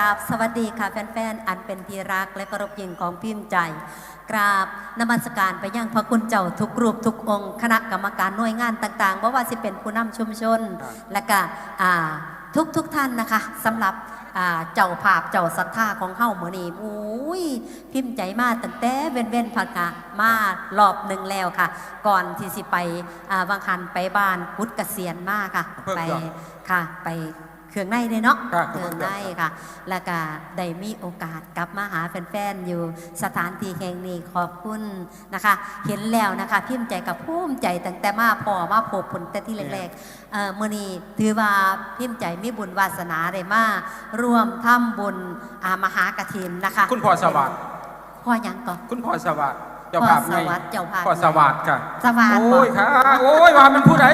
ราบสวัสดีค่ะแฟนๆ อันเป็นที่รักและเคารพยิ่งของพิมพ์ใจ กราบนมัสการไปยังพระคุณเจ้าทุกรูปทุกองค์คณะกรรมการหน่วยงานต่างๆบ่ว่าสิเป็นผู้นำชุมชนครับและก็อ่าทุกทุกๆท่านนะคะสำหรับอ่าเจ้าภาพเจ้าศรัทธาของเฮ้ามือนี้อุ้ยพิมพ์ใจมากตั้งแต่เว้นเว้นๆพักกะมารอบหนึ่งแล้วค่ะ ก่อนที่สิไปอ่าวังคันไปบ้านพุทธเกษียณมากค่ะเพิ่งไปเหรอค่ะไป เครื่องในเลยเนาะครับเครื่องในค่ะ แล้วก็ได้มีโอกาสกลับมาหาแฟนๆอยู่สถานที่แห่งนี้ขอบคุณนะคะ เห็นแล้วนะคะพิมพ์ใจกับภูมิใจตั้งแต่มาพอมาพบผลแต่ที่แรกๆเอ่อมื่อนี้ถือว่าพิมพ์ใจมีบุญวาสนาได้มาร่วมทำบุญอ่ามหากฐินนะคะ คุณพ่อสวัสดิ์พ่อหยังก่อนคุณพ่อสวัสดิ์เจ้าภาพพ่อสวัสดิ์เจ้าภาพพ่อสวัสดิ์ค่ะสวัสดิ์โอ้ยค่ะโอ้ยว่ามันผู้ใด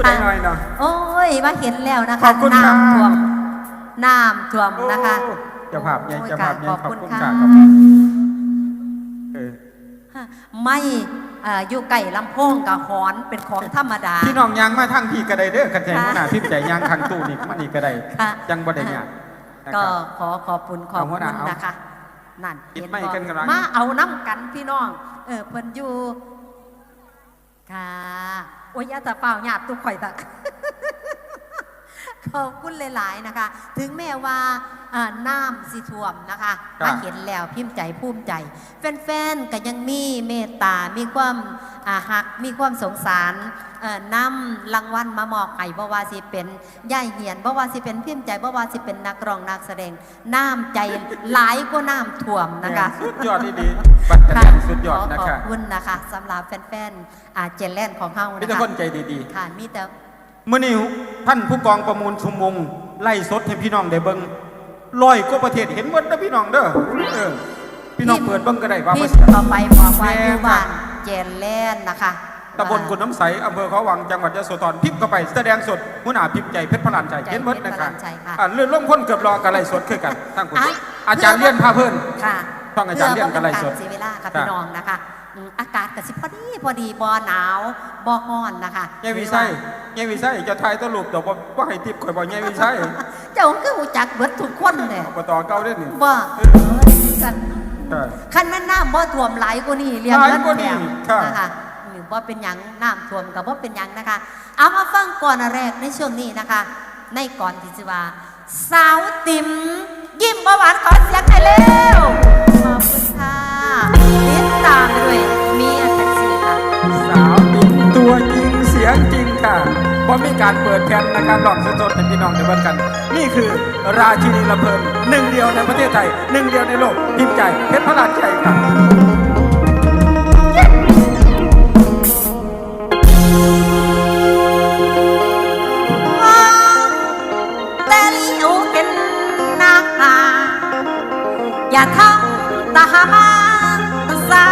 ผู้ใดหน่อยเนาะ โอ้ยมาเห็นแล้วนะขคะอบคุณครับน้ำท่วมน้ำท่วมนะคะโอ้เจ้าภาพใหญ่โอ้ยเจ้าภาพใหญ่ขอบขอบคุณคุณค่ะค่ะขอบคุณเออไม่เอ่ออยู่ไก่ลำโพงกับหอนเป็นของธรรมดา พี่น้องยางมาทางพี่ก็ได้เด้อกันแทนค่ะหัวหน้าพี่ใจยางทางตู้นี่มานี่ก็ได้ค่ะ ยังบ่ได้เนี่ยนะก็ครับ ขอขอบคุณขอบเอาหัคุวหน้าณเอานะคะ นั่นปิดเห็นไมค์บ่กันกำลัง มาเอาน้ำกันพี่น้อง เออเพิ่นอยู่ค่ะ โอ้ยอย่าจะเปล่าหยาบตุกข่อยตะ ขอบคุณหลาย ๆ นะคะ ถึงแม้ว่าเอ่อน้ำสิท่วมนะคะครับ มาเห็นแล้วพิมพ์ใจภูมิใจ แฟน ๆ ก็ยังมีเมตตา มีความอ่าหัก มีความสงสารเอ่อนำรางวัลมามอบให้บ่ว่าสิเป็นย่ายเหียนบ่ว่าสิเป็นพิมพ์ใจบ่ว่าสิเป็นนักร้องนักแสดง น้ำใจหลายกว่าน้ำท่วมนะคะ สุดยอดดีๆบัตรคะแนนสุดยอดนะขอขคะอบคุณนะคะสำหรับแฟนๆอ่าเจนแลนด์ของเฮามีนะแต่คะคนใจดี ค่ะมีแต่ๆ เมื่อนี้ท่านผู้กองประมูลชุมวงไล่สดให้พี่น้องได้เบิ่งร้อยกว่าประเทศเห็นหมดนะพี่น้องเด้อเออพี่น้องเปิดเบิ่งก็ได้ว่าพี่บ่เสียต่อไปบอกว่าแม่อยู่ค่ะบ้านเจนแลนด์นะคะตำบลกุนน้ำใสอำเภอเขาวังจังหวัดยโสธรพิมพ์เข้าไปแสดงสดหัวหน้าพิมพ์ใจเพชรพลานชัยใจเห็นหมดนะเพชรพครัลาบนชัยค่ะอ่าเลื่อนล่มพ้นเกือบรอกันไล่สดคือกันทั้งคุณอะอาจารย์เลี้ยนพาเพิ่นค่ะต้องอาจารย์เลี่ยนกันไล่สดเพื่อบ่เป็นการเสียเวลาค่ะครับพี่น้องนะคะ อืมอากาศก็สิพอดีพอดีบ่หนาวบ่ร้อนนะคะยายวิไสยายวิไสจะทายตลุปเดี๋ยวบ่ว่าให้ติบข่อยบอกยายวิไสเจ้าคือรู้จักเบิดทุกคนเลยอบตเก่าเด้อนี่บ่เออกันเออคันแม่นน้ำบ่ท่วมหลายกว่านี้เรียนหลายเงินกว่านี้แถมครับนะคะหรือว่าเป็นหยังน้ำท่วมกับว่าเป็นหยังนะคะ เอามาฟังก่อนอันแรกในช่วงนี้นะคะ ในก่อนที่จะว่าสาวติ๋มยิ้มเบาหวานขอเสียงให้เร็ว เพราะมีการเปิดแผ่นนะครับลองสดๆให้พี่น้องได้เบิ่งกัน นี่คือราชินีลำเพลินหนึ่งเดียวในประเทศไทยหนึ่งเดียวในโลกพิมพ์ใจเพชรพลาชัยครับแต่เลี้ยวเห็นหน้าอย่าทำตามาซา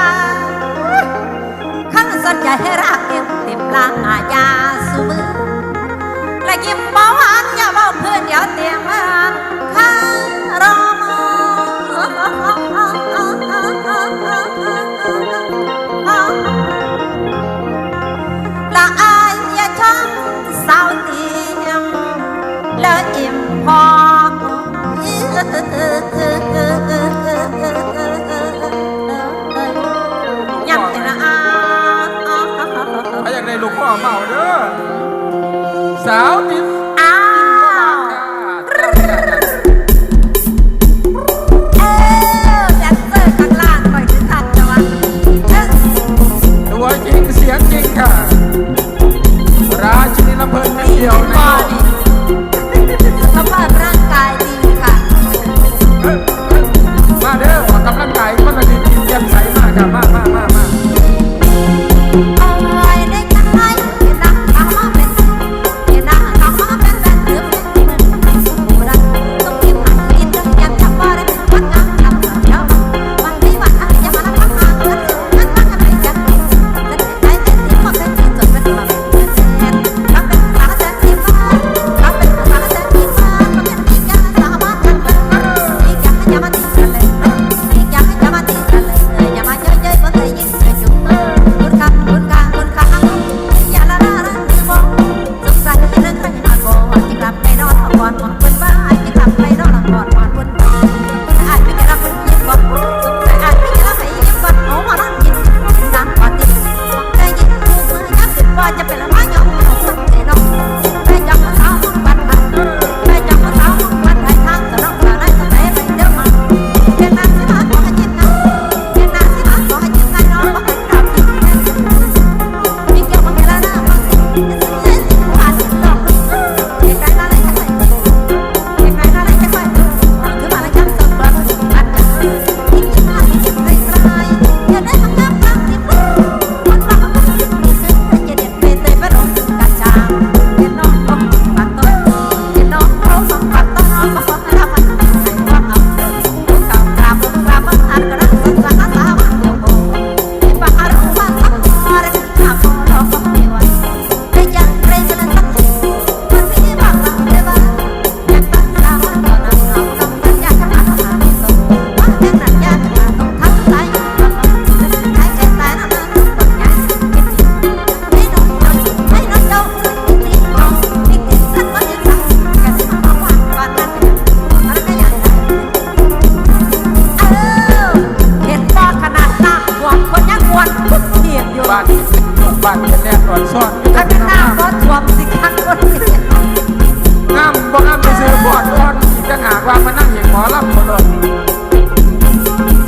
ข้างสนใจให้รักเต็มเต็มลางอาญาาเด้อสาวติดอ้าวเออแดนเซอร์ข้างล่างก่อยถึงทันะวันตัวจริงเสียงจริงค่ะ ราชินีลำเพลินเดียวในโลก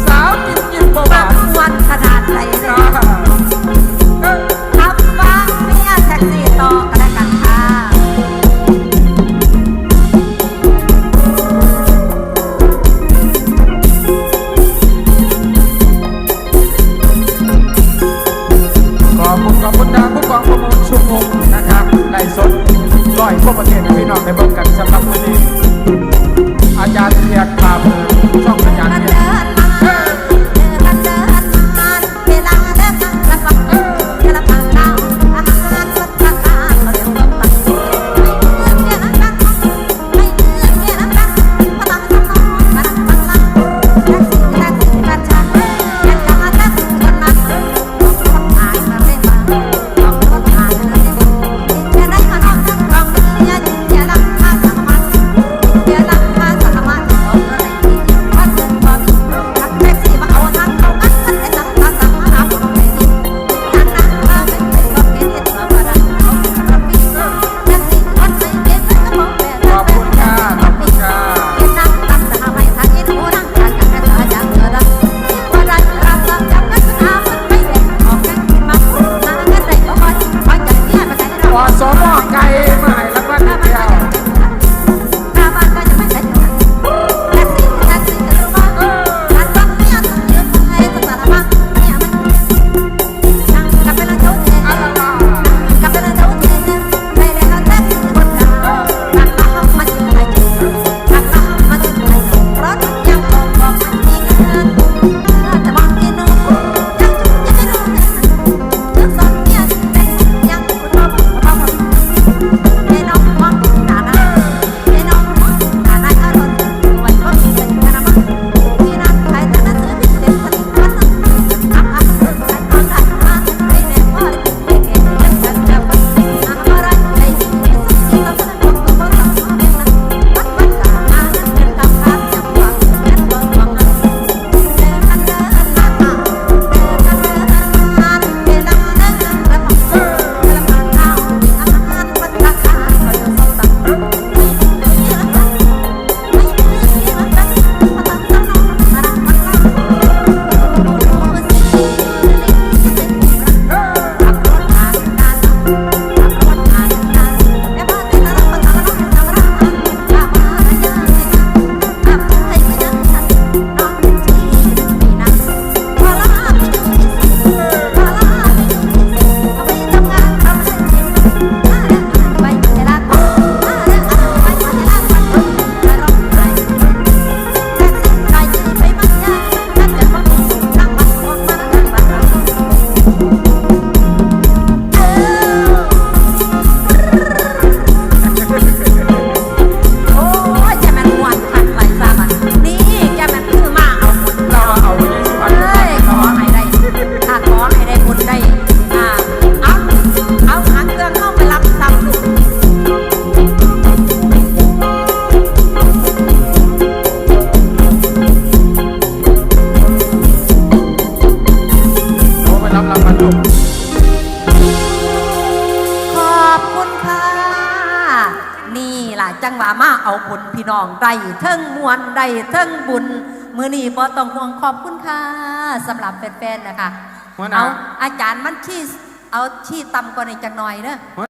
สาวกินกินบ่บาบวันขนาดไหนนี่เอ้ยทำบ้างเมียแท็กซี่ต่อแล้กันค่ะขบุณขบุณทางผู้กองปชุมนุมนะครับในสดร้อยพวกประเทศพี่น้องใน อนลูกขอบคุณค่ะ นี่ล่ะจังหวะมาเอาบุญพี่น้องได้เทิงมวลได้เทิงบุญ มือนี่บอต้องห่วงขอบคุณค่ะสำหรับแฟนๆนะคะเอาอาจารย์มันชี้เอาชี้ต่ำกว่านี้จังหน่อยเนอะ